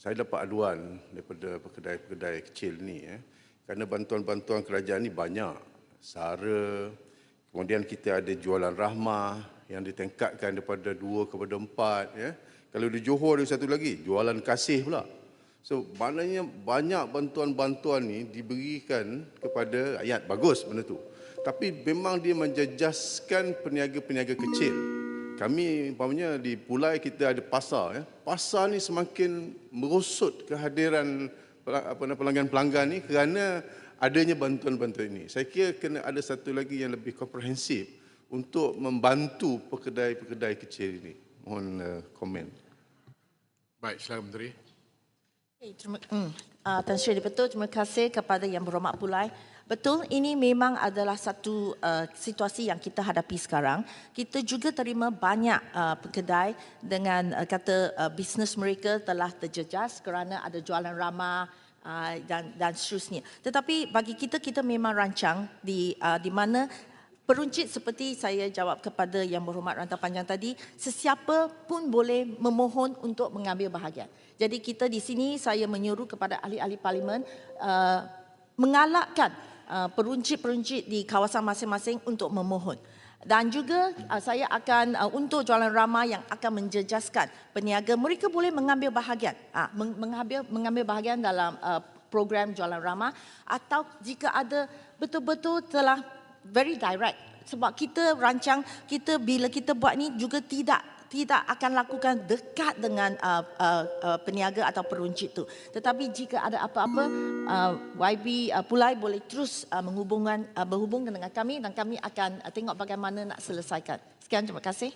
saya dapat aduan daripada kedai-kedai kecil ni eh kerana bantuan-bantuan kerajaan ni banyak. Sara, kemudian kita ada jualan rahmah yang ditingkatkan daripada dua kepada empat ya. Kalau di Johor ada satu lagi, jualan kasih pula. So maknanya banyak bantuan-bantuan ni diberikan kepada rakyat bagus benda tu. Tapi memang dia menjejaskan peniaga-peniaga kecil. Kami umpamanya di Pulai kita ada pasar ya. Pasar ni semakin merosot kehadiran apa pelanggan-pelanggan ni kerana adanya bantuan-bantuan ini. Saya kira kena ada satu lagi yang lebih komprehensif untuk membantu pekedai-pekedai kecil ini. Mohon uh, komen. Baik, silakan Menteri. Okay, terima, hmm, uh, Tan Sri betul, terima kasih kepada Yang Berhormat Pulai. Betul, ini memang adalah satu uh, situasi yang kita hadapi sekarang. Kita juga terima banyak uh, pekedai dengan uh, kata uh, bisnes mereka telah terjejas kerana ada jualan ramah uh, dan dan seterusnya. Tetapi bagi kita kita memang rancang di uh, di mana Peruncit seperti saya jawab kepada Yang Berhormat Rantau Panjang tadi, sesiapa pun boleh memohon untuk mengambil bahagian. Jadi kita di sini saya menyuruh kepada ahli-ahli parlimen uh, mengalakkan uh, peruncit-peruncit di kawasan masing-masing untuk memohon. Dan juga uh, saya akan uh, untuk jualan ramah yang akan menjejaskan peniaga mereka boleh mengambil bahagian uh, mengambil mengambil bahagian dalam uh, program jualan ramah atau jika ada betul-betul telah very direct. Sebab kita rancang kita bila kita buat ni juga tidak tidak akan lakukan dekat dengan uh, uh, uh, peniaga atau peruncit tu. Tetapi jika ada apa-apa uh, YB uh, Pulai boleh terus uh, menghubungkan uh, berhubung dengan kami dan kami akan uh, tengok bagaimana nak selesaikan. Sekian terima kasih